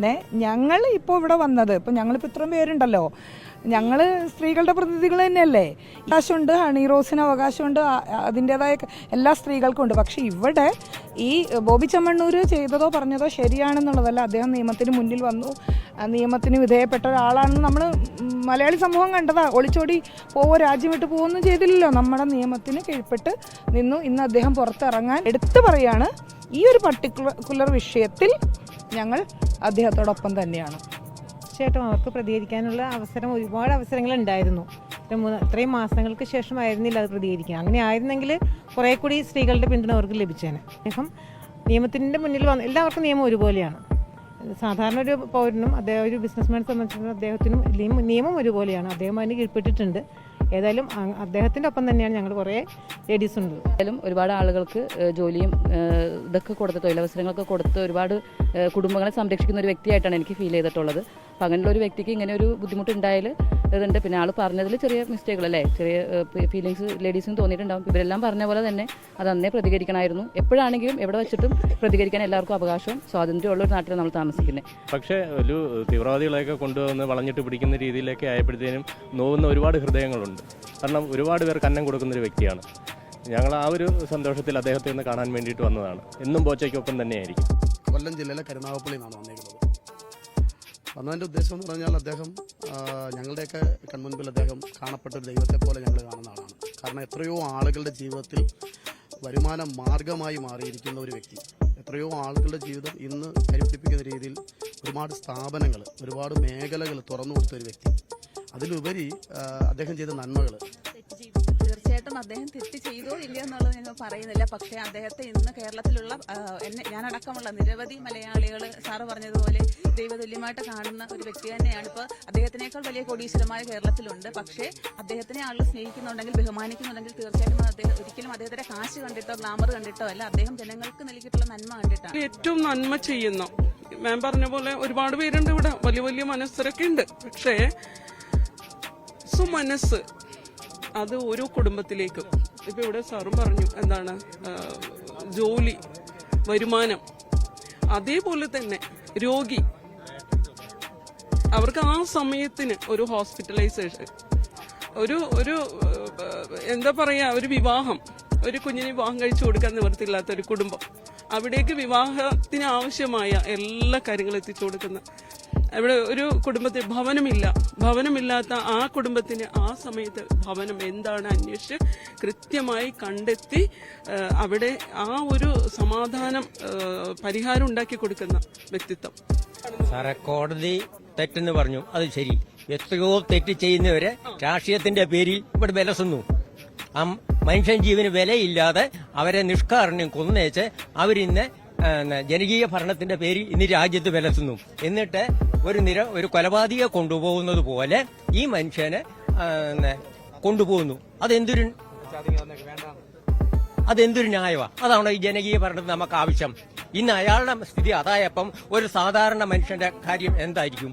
തന്നെ ഞങ്ങൾ ഇപ്പോൾ ഇവിടെ വന്നത്. ഇപ്പം ഞങ്ങളിപ്പോൾ ഇത്രയും പേരുണ്ടല്ലോ. ഞങ്ങൾ സ്ത്രീകളുടെ പ്രതിനിധികൾ തന്നെയല്ലേ? അവകാശമുണ്ട് ഹണി റോസിന് അവകാശമുണ്ട് അതിന്റെതായ എല്ലാ സ്ത്രീകൾക്കും ഉണ്ട്. പക്ഷേ ഇവിടെ ഈ ബോബി ചമ്മണ്ണൂർ ചെയ്തതോ പറഞ്ഞതോ ശരിയാണെന്നുള്ളതല്ല. അദ്ദേഹം നിയമത്തിന് മുന്നിൽ വന്നു. നിയമത്തിന് വിധേയപ്പെട്ട ഒരാളാണെന്ന് നമ്മൾ മലയാളി സമൂഹം കണ്ടതാ. ഒളിച്ചോടി പോവോ രാജ്യം വിട്ട് പോവൊന്നും ചെയ്തില്ലല്ലോ. നമ്മുടെ നിയമത്തിന് കീഴ്പ്പെട്ട് നിന്നു. ഇന്ന് അദ്ദേഹം പുറത്തിറങ്ങാൻ എടുത്തു പറയാണ്. ഈ ഒരു പർട്ടിക്കുലർ വിഷയത്തിൽ ഞങ്ങൾ അദ്ദേഹത്തോടൊപ്പം തന്നെയാണ്. തീർച്ചയായിട്ടും അവർക്ക് പ്രതികരിക്കാനുള്ള അവസരം ഒരുപാട് അവസരങ്ങൾ ഉണ്ടായിരുന്നു ഇത്രയും മാസങ്ങൾക്ക് ശേഷമായിരുന്നില്ല അത് പ്രതികരിക്കുക അങ്ങനെ ആയിരുന്നെങ്കിൽ കുറേ കൂടി സ്ത്രീകളുടെ പിന്തുണ അവർക്ക് ലഭിച്ചേനെ. അദ്ദേഹം നിയമത്തിന്റെ മുന്നിൽ വന്ന് എല്ലാവർക്കും നിയമം ഒരുപോലെയാണ്. സാധാരണ ഒരു പൗരനും അദ്ദേഹം ഒരു ബിസിനസ്മാനെ സംബന്ധിച്ചിടത്തോളം അദ്ദേഹത്തിനും നിയമം ഒരുപോലെയാണ്. അദ്ദേഹം അതിന് കീഴ്പ്പെട്ടിട്ടുണ്ട്. ഏതായാലും അദ്ദേഹത്തിന്റെ ഒപ്പം തന്നെയാണ് ഞങ്ങൾ കുറേ ലേഡീസ് ഉണ്ട് ഏതായാലും ഒരുപാട് ആളുകൾക്ക് ജോലിയും ഇതൊക്കെ കൊടുത്ത് തൊഴിലവസരങ്ങളൊക്കെ കൊടുത്ത് ഒരുപാട് കുടുംബങ്ങളെ സംരക്ഷിക്കുന്ന ഒരു വ്യക്തിയായിട്ടാണ് എനിക്ക് ഫീൽ ചെയ്തിട്ടുള്ളത്. അപ്പം അങ്ങനെയുള്ള ഒരു വ്യക്തിക്ക് ഇങ്ങനെ ഒരു ബുദ്ധിമുട്ട് ഉണ്ടായാൽ ഇതുണ്ട്. പിന്നെ ആൾ പറഞ്ഞതിൽ ചെറിയ മിസ്റ്റേക്കുകളല്ലേ ചെറിയ ഫീലിങ്സ് ലേഡീസിന് തോന്നിയിട്ടുണ്ടാവും. ഇവരെല്ലാം പറഞ്ഞ പോലെ തന്നെ അത് അന്നേ പ്രതികരിക്കണമായിരുന്നു. എപ്പോഴാണെങ്കിലും എവിടെ വെച്ചിട്ടും പ്രതികരിക്കാൻ എല്ലാവർക്കും അവകാശവും സ്വാതന്ത്ര്യമുള്ള ഒരു നാട്ടിൽ നമ്മൾ താമസിക്കുന്നത്. പക്ഷേ ഒരു തീവ്രവാദികളെയൊക്കെ കൊണ്ടുവന്ന് വളഞ്ഞിട്ട് പിടിക്കുന്ന രീതിയിലേക്ക് ആയപ്പോഴത്തേനും നോവുന്ന ഒരുപാട് ഹൃദയങ്ങളുണ്ട്. കാരണം ഒരുപാട് പേർക്ക് അന്നം കൊടുക്കുന്ന ഒരു വ്യക്തിയാണ്. ഞങ്ങൾ ആ ഒരു സന്തോഷത്തിൽ അദ്ദേഹത്തെ ഒന്ന് കാണാൻ വേണ്ടിയിട്ട് വന്നതാണ്. എന്നും ബോച്ചയ്ക്കൊപ്പം തന്നെയായിരിക്കും. കൊല്ലം ജില്ലയിലെ കരുനാഗപ്പള്ളി നിന്നാണ് വന്നേക്കുന്നത്. വന്നതിന്റെ ഉദ്ദേശം എന്ന് പറഞ്ഞാൽ അദ്ദേഹം ഞങ്ങളുടെയൊക്കെ കൺമുൻപിൽ അദ്ദേഹം കാണപ്പെട്ട ഒരു ദൈവത്തെ പോലെ ഞങ്ങൾ കാണുന്ന ആളാണ് കാരണം എത്രയോ ആളുകളുടെ ജീവിതത്തിൽ വരുമാന മാർഗമായി മാറിയിരിക്കുന്ന ഒരു വ്യക്തി എത്രയോ ആളുകളുടെ ജീവിതം ഇന്ന് കരിപ്പിടിപ്പിക്കുന്ന രീതിയിൽ ഒരുപാട് സ്ഥാപനങ്ങൾ ഒരുപാട് മേഖലകൾ തുറന്നു കൊടുത്ത ഒരു വ്യക്തി അതിലുപരി അദ്ദേഹം ചെയ്ത നന്മകൾ. തീർച്ചയായിട്ടും അദ്ദേഹം തെറ്റ് ചെയ്തോ ഇല്ലയോ എന്നുള്ളത് ഞങ്ങൾ പറയുന്നില്ല. പക്ഷേ അദ്ദേഹത്തെ ഇന്ന് കേരളത്തിലുള്ള എന്നെ ഞാനടക്കമുള്ള നിരവധി മലയാളികൾ സാറ് പറഞ്ഞതുപോലെ ദൈവതുല്യമായിട്ട് കാണുന്ന ഒരു വ്യക്തി തന്നെയാണ്. ഇപ്പോൾ അദ്ദേഹത്തിനേക്കാൾ വലിയ കോടീശ്വരമായ കേരളത്തിലുണ്ട്. പക്ഷേ അദ്ദേഹത്തിനെ ആളുകൾ സ്നേഹിക്കുന്നുണ്ടെങ്കിൽ ബഹുമാനിക്കുന്നുണ്ടെങ്കിൽ തീർച്ചയായിട്ടും അദ്ദേഹം ഒരിക്കലും അദ്ദേഹത്തിന്റെ കാശ് കണ്ടിട്ടോ ഗ്ലാമർ കണ്ടിട്ടോ അല്ല അദ്ദേഹം ജനങ്ങൾക്ക് നൽകിയിട്ടുള്ള നന്മ കണ്ടിട്ടാണ്. ഏറ്റവും നന്മ ചെയ്യുന്ന മാം പറഞ്ഞ പോലെ ഒരുപാട് പേരുണ്ട് ഇവിടെ വലിയ വലിയ മനസ്സരൊക്കെ ഉണ്ട്. പക്ഷേ സുമനസ് അത് ഓരോ കുടുംബത്തിലേക്കും. ഇപ്പൊ ഇവിടെ സാറും പറഞ്ഞു എന്താണ് ജോലി വരുമാനം അതേപോലെ തന്നെ രോഗി. അവർക്ക് ആ സമയത്തിന് ഒരു ഹോസ്പിറ്റലൈസേഷൻ ഒരു ഒരു എന്താ പറയാ ഒരു വിവാഹം ഒരു കുഞ്ഞിന് വിവാഹം കഴിച്ചു കൊടുക്കാൻ നിവർത്തിയില്ലാത്ത ഒരു കുടുംബം. അവിടേക്ക് വിവാഹത്തിന് ആവശ്യമായ എല്ലാ കാര്യങ്ങളും എത്തിച്ചു കൊടുക്കുന്ന അവിടെ ഒരു കുടുംബത്തിൽ ഭവനമില്ല. ഭവനമില്ലാത്ത ആ കുടുംബത്തിന് ആ സമയത്ത് ഭവനം എന്താണ് അന്വേഷിച്ച് കൃത്യമായി കണ്ടെത്തി അവിടെ ആ ഒരു സമാധാനം പരിഹാരം ഉണ്ടാക്കി കൊടുക്കുന്ന വ്യക്തിത്വം. സാറെ കോടതി തെറ്റെന്ന് പറഞ്ഞു. അത് ശരി. എത്രയോ തെറ്റ് ചെയ്യുന്നവരെ രാഷ്ട്രീയത്തിന്റെ പേരിൽ ഇവിടെ വിലസുന്നു. ആ മനുഷ്യൻ ജീവന് വിലയില്ലാതെ അവരെ നിഷ്കാരണം കൊന്നേച്ച് അവരിന്ന് ജനകീയ ഭരണത്തിന്റെ പേരിൽ ഇന്ന് രാജ്യത്ത് വിലസുന്നു. എന്നിട്ട് ഒരു നിര ഒരു കൊലപാതകയെ കൊണ്ടുപോകുന്നത് പോലെ ഈ മനുഷ്യനെ കൊണ്ടുപോകുന്നു. അതെന്തൊരു അതെന്തൊരു ന്യായമാ അതാണോ ഈ ജനകീയ ഭരണത്തിന് നമുക്ക് ആവശ്യം. ഇന്ന് അയാളുടെ സ്ഥിതി അതായപ്പം ഒരു സാധാരണ മനുഷ്യന്റെ കാര്യം എന്തായിരിക്കും?